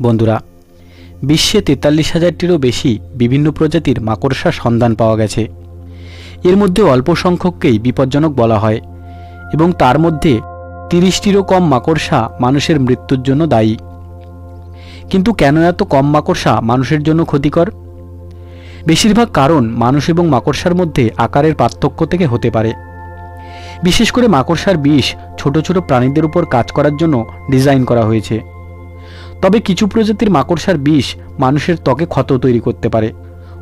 বন্ধুরা, বিশ্বে তেতাল্লিশ হাজারটিরও বেশি বিভিন্ন প্রজাতির মাকড়সার সন্ধান পাওয়া গেছে। এর মধ্যে অল্প সংখ্যককেই বিপজ্জনক বলা হয় এবং তার মধ্যে তিরিশটিরও কম মাকড়সা মানুষের মৃত্যুর জন্য দায়ী। কিন্তু কেন এত কম মাকড়সা মানুষের জন্য ক্ষতিকর? বেশিরভাগ কারণ মানুষ এবং মাকড়সার মধ্যে আকারের পার্থক্য থেকে হতে পারে। বিশেষ করে মাকড়সার বিষ ছোট ছোট প্রাণীদের উপর কাজ করার জন্য ডিজাইন করা হয়েছে। তবে কিছু প্রজাতির মাকড়সার বিষ মানুষের ত্বকে ক্ষত তৈরি করতে পারে,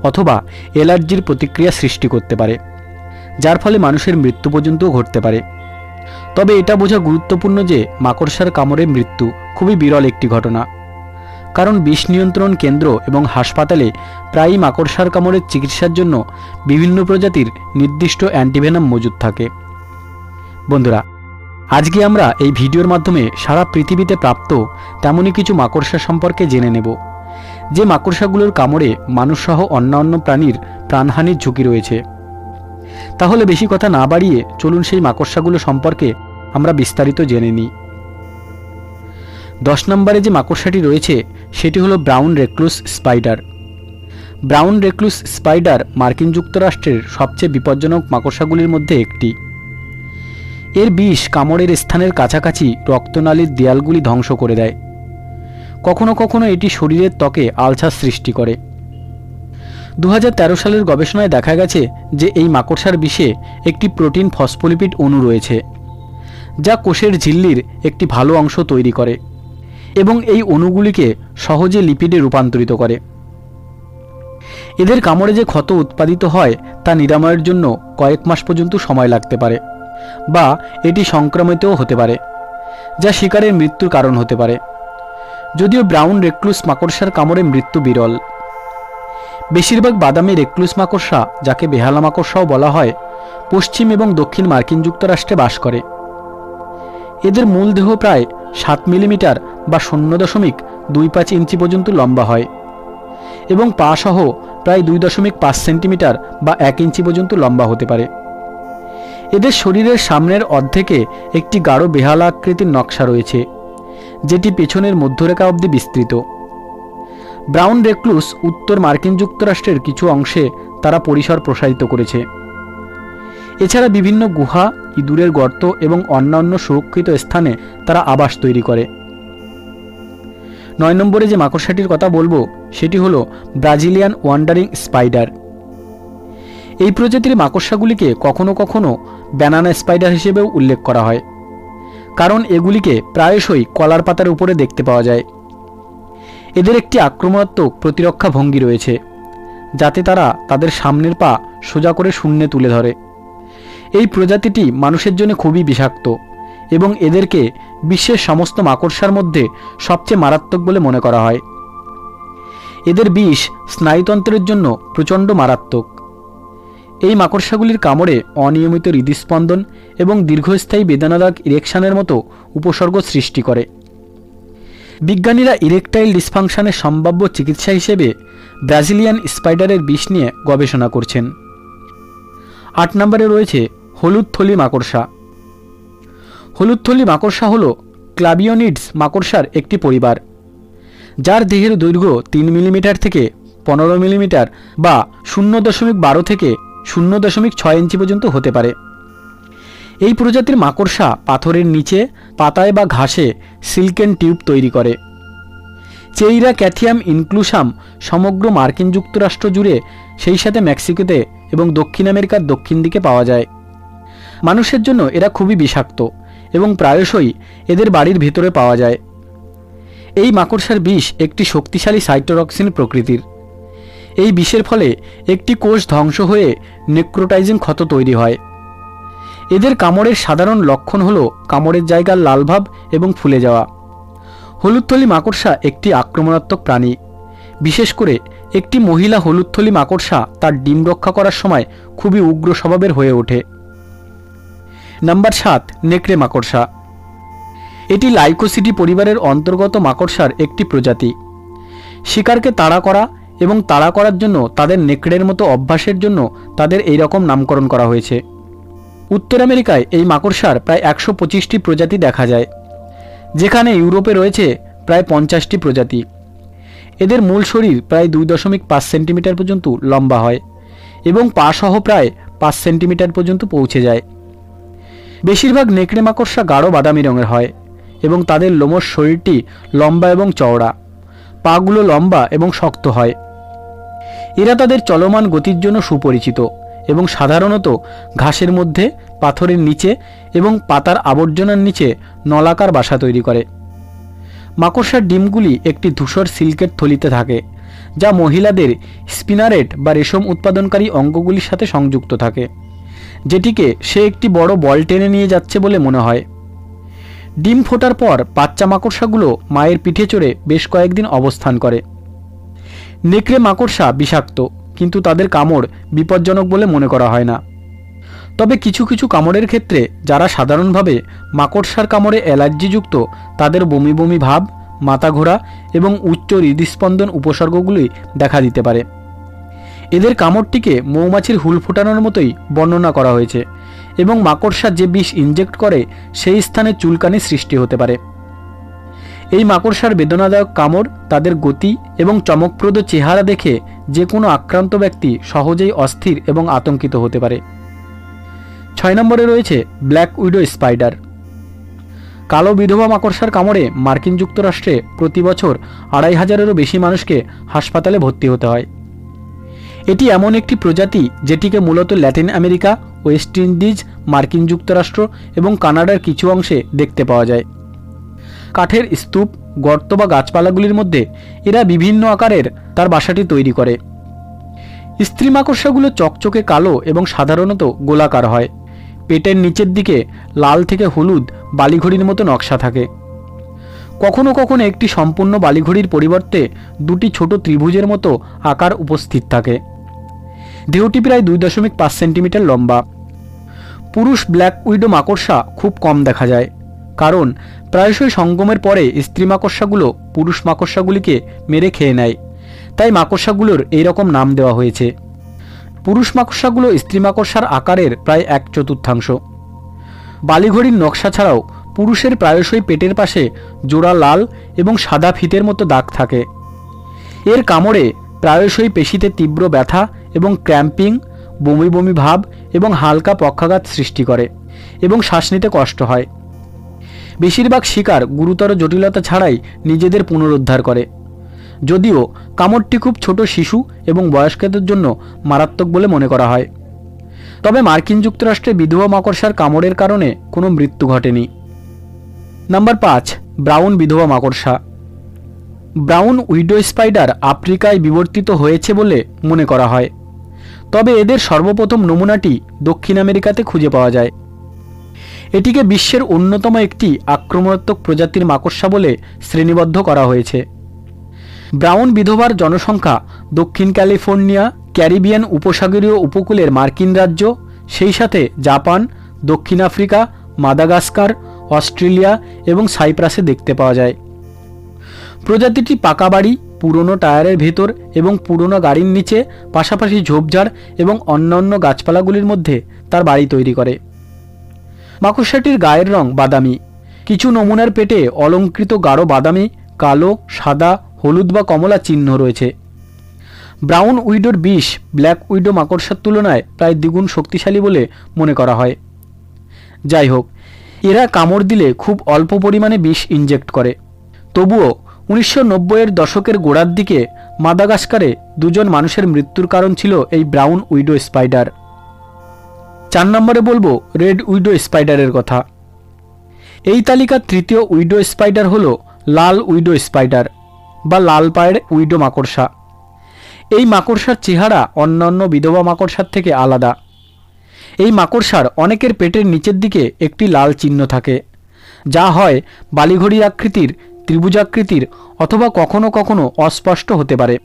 অথবা অ্যালার্জির প্রতিক্রিয়া সৃষ্টি করতে পারে, যার ফলে মানুষের মৃত্যু পর্যন্তও ঘটতে পারে। তবে এটা বোঝা গুরুত্বপূর্ণ যে মাকড়সার কামড়ে মৃত্যু খুবই বিরল একটি ঘটনা। কারণ বিষ নিয়ন্ত্রণ কেন্দ্র এবং হাসপাতালে প্রায়ই মাকড়সার কামড়ের চিকিৎসার জন্য বিভিন্ন প্রজাতির নির্দিষ্ট অ্যান্টিভেনাম মজুদ থাকে। বন্ধুরা আজকে আমরা এই ভিডিওর মাধ্যমে সারা পৃথিবীতে প্রাপ্ত তেমনই কিছু মাকড়সা সম্পর্কে জেনে নেব, যে মাকড়সাগুলোর কামড়ে মানুষসহ অন্যান্য প্রাণীর প্রাণহানির ঝুঁকি রয়েছে। তাহলে বেশি কথা না বাড়িয়ে চলুন সেই মাকড়সাগুলো সম্পর্কে আমরা বিস্তারিত জেনে নিই। দশ নম্বরে যে মাকড়সাটি রয়েছে, সেটি হলো brown recluse spider. Brown recluse spider মার্কিন যুক্তরাষ্ট্রের সবচেয়ে বিপজ্জনক মাকড়সাগুলির মধ্যে একটি। এর বিষ কামড়ের স্থানের কাছাকাছি রক্তনালীর দেয়ালগুলি ধ্বংস করে দেয়। কখনো কখনো এটি শরীরের ত্বকে আলসার সৃষ্টি করে। দু হাজার তেরো সালের গবেষণায় দেখা গেছে যে এই মাকড়সার বিষে একটি প্রোটিন ফসফোলিপিড অণু রয়েছে, যা কোষের ঝিল্লির একটি ভালো অংশ তৈরি করে এবং এই অণুগুলিকে সহজে লিপিডে রূপান্তরিত করে। এদের কামড়ে যে ক্ষত উৎপাদিত হয় তা নিরাময়ের জন্য কয়েক মাস পর্যন্ত সময় লাগতে পারে। বা এটি সংক্রমিতও হতে পারে, যা শিকারের মৃত্যুর কারণ হতে পারে। যদিও ব্রাউন রেক্লুস মাকড়সার কামড়ে মৃত্যু বিরল। বেশিরভাগ বাদামি রেক্লুস মাকড়সা, যাকে বেহালা মাকড়সাও বলা হয়, পশ্চিম এবং দক্ষিণ মার্কিন যুক্তরাষ্ট্রে বাস করে। এদের মূল দেহ প্রায় সাত মিলিমিটার বা শূন্য দশমিক দুই পাঁচ ইঞ্চি পর্যন্ত লম্বা হয় এবং পা সহ প্রায় দুই দশমিক পাঁচ সেন্টিমিটার বা এক ইঞ্চি পর্যন্ত লম্বা হতে পারে। এদের শরীরের সামনের অর্ধেকে একটি গাঢ় বেহালা আকৃতির নকশা রয়েছে, যেটি পেছনের মধ্যরেখা অবধি বিস্তৃত। ব্রাউন রেক্লুস উত্তর মার্কিন যুক্তরাষ্ট্রের কিছু অংশে তারা পরিসর প্রসারিত করেছে। এছাড়া বিভিন্ন গুহা, ইঁদুরের গর্ত এবং অন্যান্য সুরক্ষিত স্থানে তারা আবাস তৈরি করে। নয় নম্বরে যে মাকড়সাটির কথা বলব, সেটি হলো ব্রাজিলিয়ান ওয়ান্ডারিং স্পাইডার। এই প্রজাতির মাকড়সাগুলিকে কখনো কখনো ব্যানানা স্পাইডার হিসেবেও উল্লেখ করা হয়। কারণ এগুলিকে প্রায়শই কলার পাতার উপরে দেখতে পাওয়া যায়। এদের একটি আক্রমণাত্মক প্রতিরক্ষা ভঙ্গি রয়েছে, যাতে তারা তাদের সামনের পা সোজা করে শূন্যে তুলে ধরে। এই প্রজাতিটি মানুষের জন্য খুবই বিষাক্ত এবং এদেরকে বিশ্বের সমস্ত মাকড়সার মধ্যে সবচেয়ে মারাত্মক বলে মনে করা হয়। এদের বিষ স্নায়ুতন্ত্রের জন্য প্রচণ্ড মারাত্মক। এই মাকড়সাগুলির কামড়ে অনিয়মিত হৃদস্পন্দন এবং দীর্ঘস্থায়ী বেদনাদায়ক ইরেকশানের মতো উপসর্গ সৃষ্টি করে। বিজ্ঞানীরা ইরেকটাইল ডিসফাংশনের সম্ভাব্য চিকিৎসা হিসেবে ব্রাজিলিয়ান স্পাইডারের বিষ নিয়ে গবেষণা করছেন। আট নম্বরে রয়েছে হলুদ থলি মাকড়সা। হলুদ থলি মাকড়সা হল ক্লাবিওনিডস মাকড়সার একটি পরিবার। যার দেহের দৈর্ঘ্য তিন মিলিমিটার থেকে পনেরো মিলিমিটার বা শূন্য দশমিক বারো থেকে শূন্য দশমিক ছয় ইঞ্চি পর্যন্ত হতে পারে। এই প্রজাতির মাকড়সা পাথরের নিচে, পাতায় বা ঘাসে সিল্কেন টিউব তৈরি করে। চেইরা ক্যাথিয়াম ইনক্লুসাম সমগ্র মার্কিন যুক্তরাষ্ট্র জুড়ে সেই সাথে মেক্সিকোতে এবং দক্ষিণ আমেরিকার দক্ষিণ দিকে পাওয়া যায়। মানুষের জন্য এরা খুবই বিষাক্ত এবং প্রায়শই এদের বাড়ির ভেতরে পাওয়া যায়। এই মাকড়সার বিষ একটি শক্তিশালী সাইটোরক্সিন প্রকৃতির। এই বিষের ফলে একটি কোষ ধ্বংস হয়ে নেক্রোটাইজিং ক্ষত তৈরি হয়। এদের কামড়ের সাধারণ লক্ষণ হল কামড়ের জায়গার লালভাব এবং ফুলে যাওয়া। হলুদথলি মাকড়সা একটি আক্রমণাত্মক প্রাণী। বিশেষ করে একটি মহিলা হলুদথলি মাকড়সা তার ডিম রক্ষা করার সময় খুবই উগ্র স্বভাবের হয়ে ওঠে। নাম্বার সাত, নেকড়ে মাকড়সা। এটি লাইকোসিটি পরিবারের অন্তর্গত মাকড়সার একটি প্রজাতি। শিকারকে তাড়া করা এবং তাড়া করার জন্য তাদের নেকড়ের মতো অভ্যাসের জন্য তাদের এই রকম নামকরণ করা হয়েছে। উত্তর আমেরিকায় এই মাকড়সার প্রায় একশো পঁচিশটি প্রজাতি দেখা যায়, যেখানে ইউরোপে রয়েছে প্রায় পঞ্চাশটি প্রজাতি। এদের মূল শরীর প্রায় দুই দশমিক পাঁচ সেন্টিমিটার পর্যন্ত লম্বা হয় এবং পা সহ প্রায় পাঁচ সেন্টিমিটার পর্যন্ত পৌঁছে যায়। বেশিরভাগ নেকড়ে মাকড়সা গাঢ় বাদামি রঙের হয় এবং তাদের লোমস শরীরটি লম্বা এবং চওড়া। পাগুলো লম্বা এবং শক্ত হয়। এরা তাদের চলমান গতির জন্য সুপরিচিত এবং সাধারণত ঘাসের মধ্যে, পাথরের নিচে এবং পাতার আবর্জনার নিচে নলাকার বাসা তৈরি করে। মাকড়সার ডিমগুলি একটি ধূসর সিল্কের থলিতে থাকে, যা মহিলাদের স্পিনারেট বা রেশম উৎপাদনকারী অঙ্গগুলির সাথে সংযুক্ত থাকে, যেটিকে সে একটি বড় বল টেনে নিয়ে যাচ্ছে বলে মনে হয়। ডিম ফোটার পর বাচ্চা মাকড়সাগুলো মায়ের পিঠে চড়ে বেশ কয়েকদিন অবস্থান করে। নেকড়ে মাকড়সা বিষাক্ত, কিন্তু তাদের কামড় বিপজ্জনক বলে মনে করা হয় না। তবে কিছু কিছু কামড়ের ক্ষেত্রে যারা সাধারণভাবে মাকড়সার কামড়ে অ্যালার্জিযুক্ত, তাদের বমি বমি ভাব, মাথা ঘোরা এবং উচ্চ হৃদস্পন্দন উপসর্গগুলি দেখা দিতে পারে। এদের কামড়টিকে মৌমাছির হুল ফোটানোর মতোই বর্ণনা করা হয়েছে এবং মাকড়সা যে বিষ ইনজেক্ট করে, সেই স্থানে চুলকানি সৃষ্টি হতে পারে। এই মাকড়সার বেদনাদায়ক কামড় তাদের গতি এবং চমকপ্রদ চেহারা দেখে যে কোনো আক্রান্ত ব্যক্তি সহজেই অস্থির এবং আতঙ্কিত হতে পারে। ছয় নম্বরে রয়েছে ব্ল্যাক উইডো স্পাইডার। কালো বিধবা মাকড়সার কামড়ে মার্কিন যুক্তরাষ্ট্রে প্রতি বছর আড়াই হাজারেরও বেশি মানুষকে হাসপাতালে ভর্তি হতে হয়। এটি এমন একটি প্রজাতি যেটিকে মূলত ল্যাটিন আমেরিকা, ওয়েস্ট ইন্ডিজ, মার্কিন যুক্তরাষ্ট্র এবং কানাডার কিছু অংশে দেখতে পাওয়া যায়। কাঠের স্তূপ, গর্ত বা গাছপালাগুলির মধ্যে এরা বিভিন্ন আকারের তার বাসাটি তৈরি করে। স্ত্রী মাকড়সাগুলো চকচকে কালো এবং সাধারণত গোলাকার হয়। পেটের নিচের দিকে লাল থেকে হলুদ বালিঘড়ির মতো নকশা থাকে। কখনো কখনো একটি সম্পূর্ণ বালিঘড়ির পরিবর্তে দুটি ছোট ত্রিভুজের মতো আকার উপস্থিত থাকে। দেহটি প্রায় দুই দশমিক পাঁচ সেন্টিমিটার লম্বা। পুরুষ ব্ল্যাক উইডো মাকড়সা খুব কম দেখা যায়। কারণ প্রায়শই সঙ্গমের পরে স্ত্রী মাকড়সাগুলো পুরুষ মাকড়সাগুলিকে মেরে খেয়ে নেয়। তাই মাকড়সাগুলোর এই রকম নাম দেওয়া হয়েছে। পুরুষ মাকড়সাগুলো স্ত্রী মাকড়সার আকারের প্রায় এক চতুর্থাংশ। বালিঘড়ির নকশা ছাড়াও পুরুষের প্রায়শই পেটের পাশে জোড়া লাল এবং সাদা ফিতের মতো দাগ থাকে। এর কামড়ে প্রায়শই পেশিতে তীব্র ব্যথা এবং ক্র্যাম্পিং, বমি বমি ভাব এবং হালকা পক্ষাঘাত সৃষ্টি করে এবং শ্বাস নিতে কষ্ট হয়। বেশিরভাগ শিকার গুরুতর জটিলতা ছাড়াই নিজেদের পুনরুদ্ধার করে। যদিও কামড়টি খুব ছোট শিশু এবং বয়স্কদের জন্য মারাত্মক বলে মনে করা হয়। তবে মার্কিন যুক্তরাষ্ট্রে বিধবা মাকড়সার কামড়ের কারণে কোনো মৃত্যু ঘটেনি। নাম্বার পাঁচ, ব্রাউন বিধবা মাকড়সা। ব্রাউন উইডো স্পাইডার আফ্রিকায় বিবর্তিত হয়েছে বলে মনে করা হয়। তবে এদের সর্বপ্রথম নমুনাটি দক্ষিণ আমেরিকাতে খুঁজে পাওয়া যায়। এটিকে বিশ্বের অন্যতম একটি আক্রমণাত্মক প্রজাতির মাকড়সা বলে শ্রেণীবদ্ধ করা হয়েছে। ব্রাউন বিধবার জনসংখ্যা, দক্ষিণ ক্যালিফোর্নিয়া, ক্যারিবিয়ান উপসাগরীয় উপকূলের মার্কিন রাজ্য, সেই সাথে জাপান, দক্ষিণ আফ্রিকা, মাদাগাস্কার, অস্ট্রেলিয়া এবং সাইপ্রাসে দেখতে পাওয়া যায়। প্রজাতিটি পাকা বাড়ি, পুরনো টায়ারের ভেতর এবং পুরনো গাড়ির নিচে, পাশাপাশি ঝোপঝাড় এবং অন্যান্য গাছপালাগুলির মধ্যে তার বাড়ি তৈরি করে। মাকড়সাটির গায়ের রং বাদামি। কিছু নমুনার পেটে অলঙ্কৃত গাঢ় বাদামি, কালো, সাদা, হলুদ বা কমলা চিহ্ন রয়েছে। ব্রাউন উইডোর বিষ, ব্ল্যাক উইডো মাকড়সার তুলনায় প্রায় দ্বিগুণ শক্তিশালী বলে মনে করা হয়। যাই হোক, এরা কামড় দিলে খুব অল্প পরিমাণে বিষ ইনজেক্ট করে। তবুও উনিশশো নব্বইয়ের দশকের গোড়ার দিকে মাদাগাস্কারে দুজন মানুষের মৃত্যুর কারণ ছিল এই ব্রাউন উইডো স্পাইডার। চার নম্বরে বলব রেড উইডো স্পাইডারের কথা। এই তালিকার তৃতীয় উইডো স্পাইডার হলো লাল উইডো স্পাইডার বা লাল পায়ের উইডো মাকড়সা। এই মাকড়সার চেহারা অন্যান্য বিধবা মাকড়সার থেকে আলাদা। এই মাকড়সার অনেকের পেটের নিচের দিকে একটি লাল চিহ্ন থাকে, যা হয় বালিঘড়ি আকৃতির ত্রিভুজাকৃতির অথবা কখনো কখনো অস্পষ্ট হতে পারে।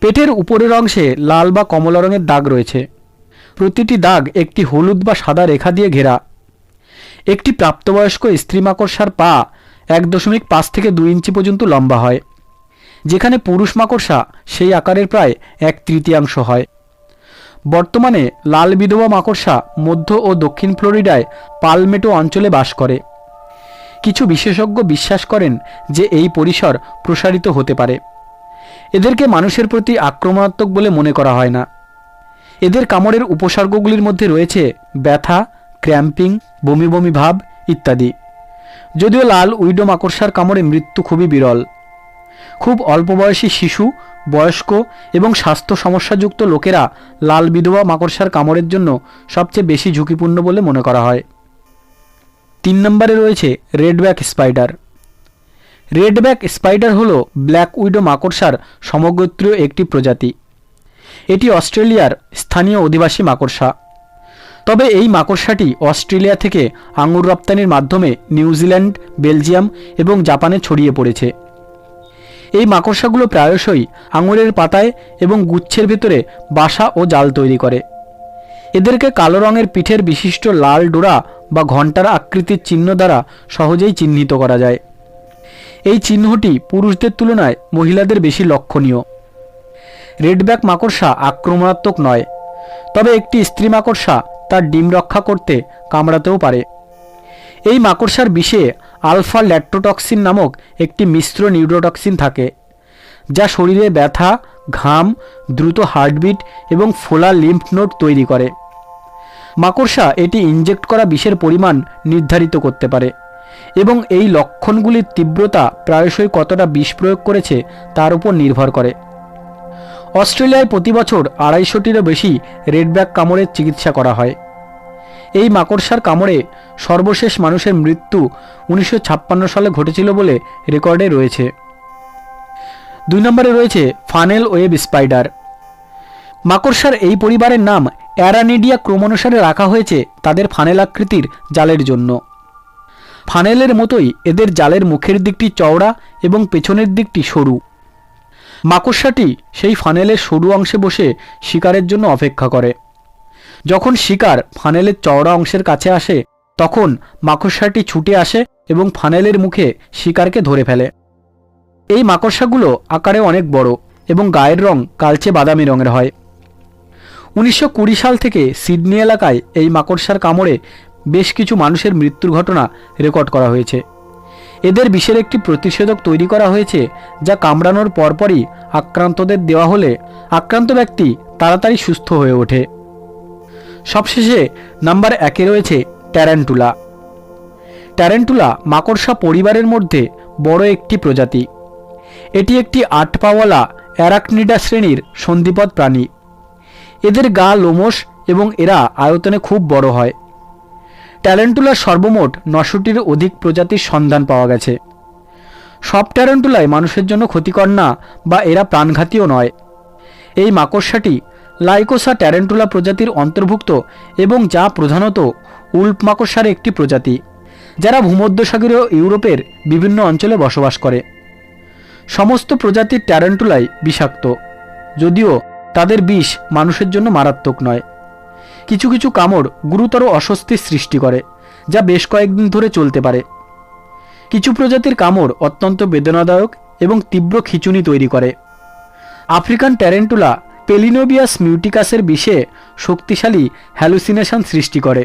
পেটের উপরের অংশে লাল বা কমলা রঙের দাগ রয়েছে। প্রতিটি দাগ একটি হলুদ বা সাদা রেখা দিয়ে ঘেরা। একটি প্রাপ্তবয়স্ক স্ত্রী মাকড়সার পা এক দশমিক পাঁচ থেকে দুই ইঞ্চি পর্যন্ত লম্বা হয়, যেখানে পুরুষ মাকড়সা সেই আকারের প্রায় এক তৃতীয়াংশ হয়। বর্তমানে লাল বিধবা মাকড়সা মধ্য ও দক্ষিণ ফ্লোরিডায় পালমেটো অঞ্চলে বাস করে। কিছু বিশেষজ্ঞ বিশ্বাস করেন যে এই পরিসর প্রসারিত হতে পারে। এদেরকে মানুষের প্রতি আক্রমণাত্মক বলে মনে করা হয় না। এদের কামড়ের উপসর্গগুলির মধ্যে রয়েছে ব্যথা, ক্র্যাম্পিং, বমি বমি ভাব ইত্যাদি। যদিও লাল উইডো মাকড়সার কামড়ে মৃত্যু খুবই বিরল। খুব অল্প বয়সী শিশু, বয়স্ক এবং স্বাস্থ্য সমস্যাযুক্ত লোকেরা লাল বিধবা মাকড়সার কামড়ের জন্য সবচেয়ে বেশি ঝুঁকিপূর্ণ বলে মনে করা হয়। তিন নম্বরে রয়েছে রেডব্যাক স্পাইডার। রেডব্যাক স্পাইডার হল ব্ল্যাক উইডো মাকড়সার সমগোত্রীয় একটি প্রজাতি। এটি অস্ট্রেলিয়ার স্থানীয় অধিবাসী মাকড়সা। তবে এই মাকড়সাটি অস্ট্রেলিয়া থেকে আঙুর রপ্তানির মাধ্যমে নিউজিল্যান্ড বেলজিয়াম এবং জাপানে ছড়িয়ে পড়েছে। এই মাকড়সাগুলো প্রায়শই আঙুরের পাতায় এবং গুচ্ছের ভেতরে বাসা ও জাল তৈরি করে। এদেরকে কালো রঙের পিঠের বিশিষ্ট লাল ডোরা বা ঘণ্টার আকৃতির চিহ্ন দ্বারা সহজেই চিহ্নিত করা যায়। এই চিহ্নটি পুরুষদের তুলনায় মহিলাদের বেশি লক্ষণীয়। রেডব্যাক মাকড়সা আক্রমণাত্মক নয়, তবে একটি স্ত্রী মাকড়সা তার ডিম রক্ষা করতে কামড়াতেও পারে। এই মাকড়সার বিষে আলফা ল্যাট্রোটক্সিন নামক একটি মিশ্র নিউরোটক্সিন থাকে, যা শরীরে ব্যথা, ঘাম, দ্রুত হার্টবিট এবং ফোলা লিম্ফ নোড তৈরি করে। মাকড়সা এটি ইনজেক্ট করা বিষের পরিমাণ নির্ধারিত করতে পারে এবং এই লক্ষণগুলির তীব্রতা প্রায়শই কতটা বিষ প্রয়োগ করেছে তার উপর নির্ভর করে। অস্ট্রেলিয়ায় প্রতি বছর আড়াইশোটিরও বেশি রেডব্যাক কামড়ের চিকিৎসা করা হয়। এই মাকড়সার কামড়ে সর্বশেষ মানুষের মৃত্যু উনিশশো ছাপ্পান্ন সালে ঘটেছিল বলে রেকর্ডে রয়েছে। দুই নম্বরে রয়েছে ফানেল ওয়েব স্পাইডার। মাকড়সার এই পরিবারের নাম অ্যারানিডিয়া ক্রমানুসারে রাখা হয়েছে তাদের ফানেল আকৃতির জালের জন্য। ফানেলের মতোই এদের জালের মুখের দিকটি চওড়া এবং পেছনের দিকটি সরু। মাকড়সাটি সেই ফানেলের সরু অংশে বসে শিকারের জন্য অপেক্ষা করে। যখন শিকার ফানেলের চওড়া অংশের কাছে আসে, তখন মাকড়সাটি ছুটে আসে এবং ফানেলের মুখে শিকারকে ধরে ফেলে। এই মাকড়সাগুলো আকারে অনেক বড় এবং গায়ের রং কালচে বাদামি রঙের হয়। উনিশশো কুড়ি সাল থেকে সিডনি এলাকায় এই মাকড়সার কামড়ে বেশ কিছু মানুষের মৃত্যুর ঘটনা রেকর্ড করা হয়েছে। এদের বিষের একটি প্রতিষেধক তৈরি করা হয়েছে, যা কামড়ানোর পরপরই আক্রান্তদের দেওয়া হলে আক্রান্ত ব্যক্তি তাড়াতাড়ি সুস্থ হয়ে ওঠে। সবশেষে নাম্বার একে রয়েছে ট্যারেন্টুলা। ট্যারেন্টুলা মাকড়সা পরিবারের মধ্যে বড় একটি প্রজাতি। এটি একটি আট পাওয়ালা অ্যারাকনিডা শ্রেণির সন্ধিপদ প্রাণী। এদের গা লোমশ এবং এরা আয়তনে খুব বড় হয়। ট্যারেন্টুলার সর্বমোট নশোটির অধিক প্রজাতির সন্ধান পাওয়া গেছে। সব ট্যারেন্টুলাই মানুষের জন্য ক্ষতিকর না বা এরা প্রাণঘাতীও নয়। এই মাকড়সাটি লাইকোসা ট্যারেন্টুলা প্রজাতির অন্তর্ভুক্ত এবং যা প্রধানত উল্প মাকড়সার একটি প্রজাতি, যারা ভূমধ্যসাগরীয় ইউরোপের বিভিন্ন অঞ্চলে বসবাস করে। সমস্ত প্রজাতির ট্যারেন্টুলাই বিষাক্ত, যদিও তাদের বিষ মানুষের জন্য মারাত্মক নয়। কিছু কিছু কামড় গুরুতর অস্বস্তির সৃষ্টি করে, যা বেশ কয়েকদিন ধরে চলতে পারে। কিছু প্রজাতির কামড় অত্যন্ত বেদনাদায়ক এবং তীব্র খিচুনি তৈরি করে। আফ্রিকান ট্যারেন্টুলা পেলিনোবিয়াস মিউটিকাসের বিষে শক্তিশালী হ্যালুসিনেশন সৃষ্টি করে।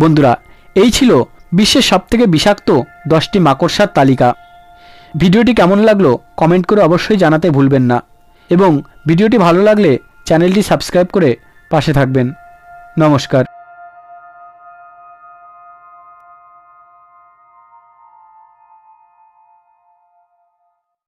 বন্ধুরা, এই ছিল বিশ্বের সবথেকে বিষাক্ত দশটি মাকড়সার তালিকা। ভিডিওটি কেমন লাগল কমেন্ট করে অবশ্যই জানাতে ভুলবেন না। এবং ভিডিওটি ভালো লাগলে চ্যানেলটি সাবস্ক্রাইব করে পাশে থাকবেন। নমস্কার।